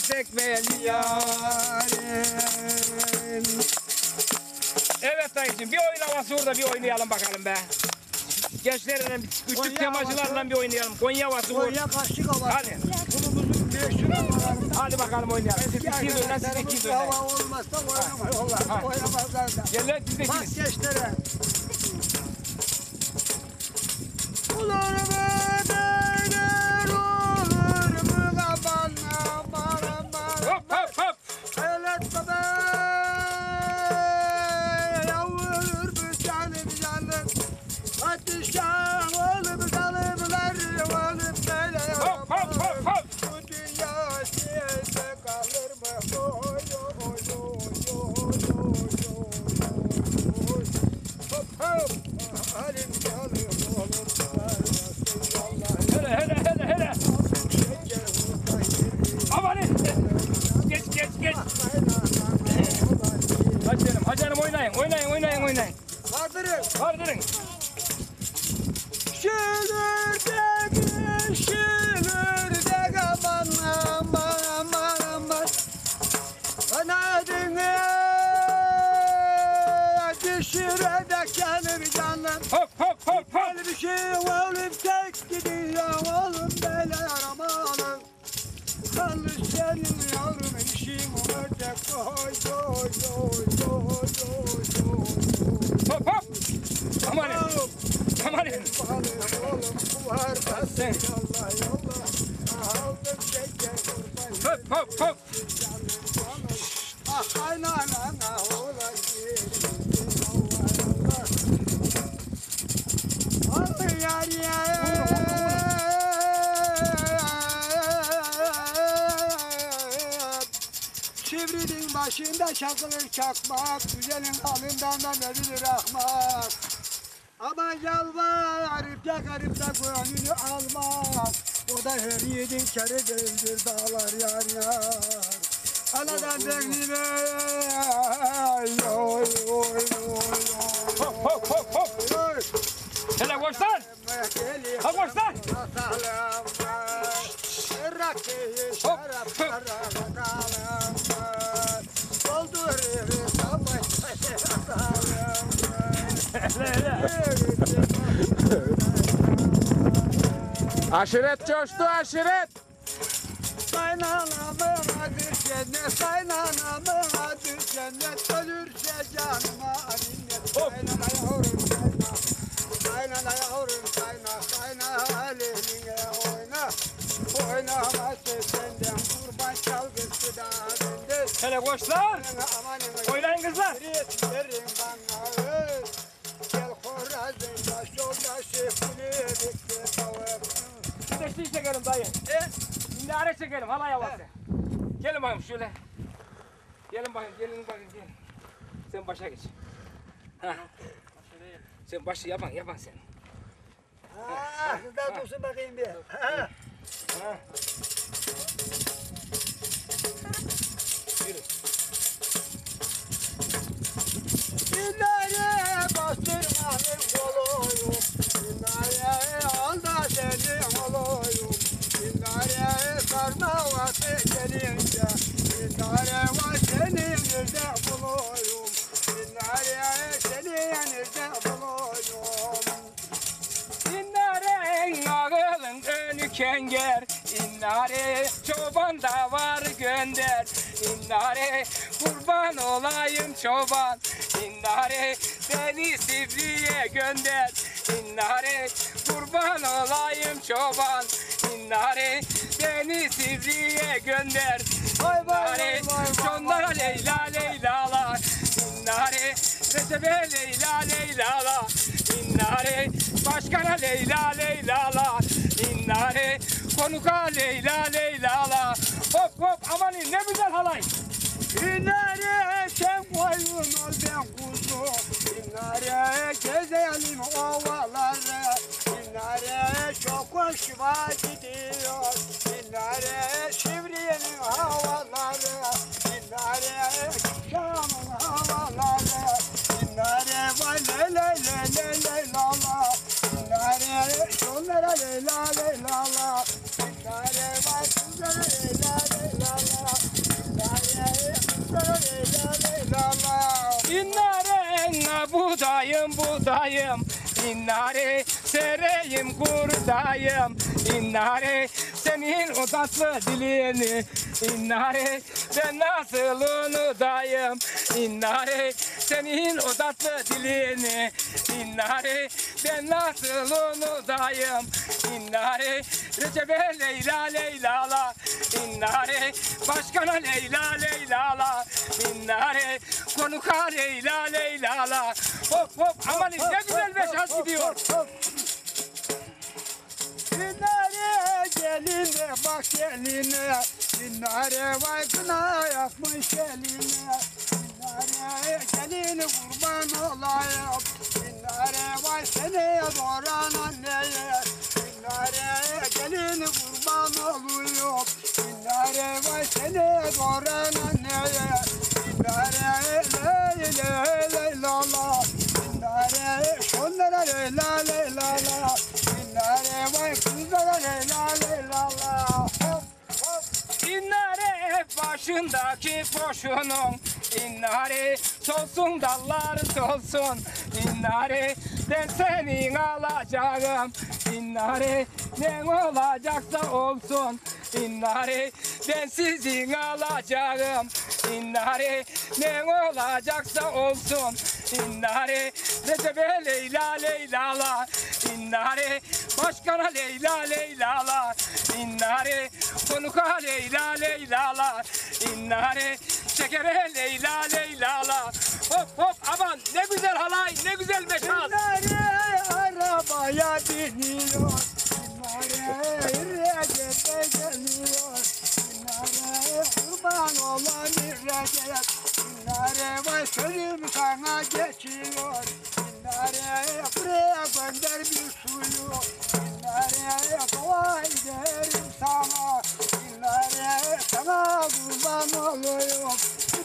söylesek mi Yarim. Evet dayıcım bir oyun havası orada bir oynayalım bakalım be. Gençlerle küçük temacılarla bir oynayalım. Konya havası vur. Konya kaşık havası. Hadi. Kulumuzun 500 havalarında. Hadi bakalım oynayalım. Siz ikiniz oynayın, siz ikiniz oynayın. Hava olmazsa oynamaz. Oynamazlar da. Gel lan siz de Bak ikiniz. gençlere. Oynayın oynayın oynayın oynayın. Kaldırın. Kaldırın. Şiirdeki şiirdeki aman aman aman aman Kanadını düşürede kendim canım Hop hop hop hop. Bir şey oğlum tek gidiyor oğlum böyle aramalı Kalır senin yavrum işin olacak Oy oy oy oy oy oy Hop hop. Amanın. oy Amanın. Oğlum bu var Sen. Yallah yallah başında çakılır çakmak, güzelin alından da verilir akmak. Ama yalvarıp yakarıp da gönlünü almak. O da her yiğidin kere değildir dağlar yar yar. Anadan beklime oy oy oy oy Hop hop hop hop. Hele koş lan. Ha koş lan. Hop, Aşiret coştu aşiret. Kaynanamın adı cennet, kaynanamın adı cennet, ölürse canıma minnet. Hop. Kaynana yavrum kayna, kaynana yavrum kayna, kayna haline oyna. Oynamazsa senden kurban çalgısı da bende. Hele. Amanın Oynayın kızlar. verin bana öz. Horazın baş yoldaşı kulübükte şey çekelim dayı. E? Şimdi ara çekelim halay havası. Gelin bakayım şöyle. Gelin bakayım gelin bakayım gelin. Sen başa geç. Ha. Sen başı yapan yapan sen. Ah, sizden dursun bakayım bir. Ha. Ha. Kenger İnnare çoban da var gönder İnnare kurban olayım çoban İnnare beni Sivri'ye gönder İnnare kurban olayım çoban İnnare beni Sivri'ye gönder. Vay vay vay vay çonlara Leyla Leyla'la İnnare Recebe Leyla Leyla'la İnnare Başkana Leyla Leyla'la İnnare Konuka Leyla Leyla'la Hop hop amanin ne güzel halay. Dinare sen koyun ol ben kuzu. Dinare gezelim ovaları çok hoşuma gidiyor. Minare Sivriye'nin havaları. Minare Şam'ın havaları. Minare vay le le le le le la la. Minare şunlara le la le la la. Minare vay kızlara le la le la la. Minare kızlara budayım budayım. İnnare sereyim kurdayım İnnare senin o tatlı dilini İnnare ben nasıl unutayım? İnnare senin o tatlı dilini İnnare ben nasıl unutayım? İnnare Recep'e Leyla Leyla la İnnare Başkana Leyla Leyla la İnnare Konuka Leyla Leyla la Hop hop. Aman ne güzel beş az gidiyor. Dinare geline bak geline Dinare vay kına yakmış geline Dinare gelini kurban olayım. Dinare vay seni doğuran anneye. Dinare gelini kurban oluyor Dinare vay seni doğuran anneye başındaki boşunun İnnare solsun dallar solsun. İnnare ben senin alacağım. İnnare ne olacaksa olsun. İnnare ben sizin alacağım. İnnare ne olacaksa olsun İnnare Recep'e Leyla Leyla la İnnare Başkana Leyla Leyla la İnnare Konuka Leyla Leyla la İnnare Şekere Leyla Leyla la Hop hop aman ne güzel halay ne güzel meşaz Dinare arabaya biniyor. Dinare Recep'e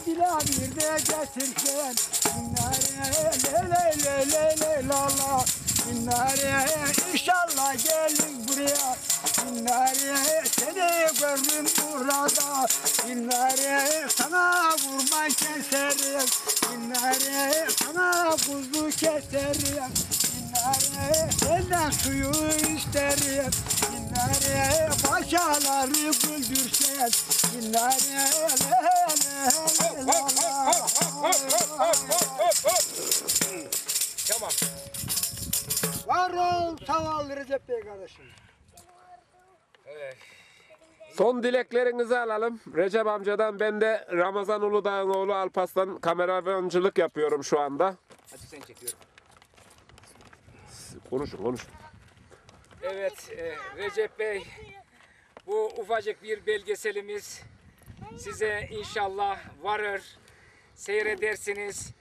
dila bir de getirsen Dinare le le le la la inşallah gelin buraya Dinare seni gördüm burada Dinare sana kurban keserim Dinare sana kuzu keserim Dinare senden suyu isterim Dinare başaları güldürsen Dinare le Tamam Var ol sağ ol Recep Bey kardeşim. Evet. Son dileklerinizi alalım. Recep amcadan ben de Ramazan Uludağ'ın oğlu Alpaslan kameravancılık yapıyorum şu anda. Hadi sen çekiyorum. Konuşun konuşun. Evet e, Recep Bey bu ufacık bir belgeselimiz size inşallah varır seyredersiniz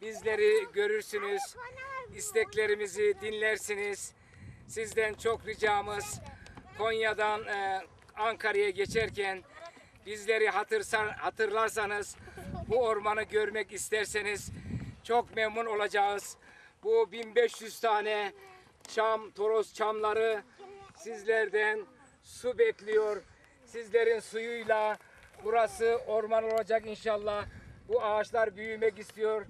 bizleri görürsünüz isteklerimizi dinlersiniz sizden çok ricamız Konya'dan e, Ankara'ya geçerken bizleri hatırsa, hatırlarsanız bu ormanı görmek isterseniz çok memnun olacağız. Bu 1500 tane çam, toros çamları sizlerden su bekliyor. Sizlerin suyuyla burası orman olacak inşallah. Bu ağaçlar büyümek istiyor.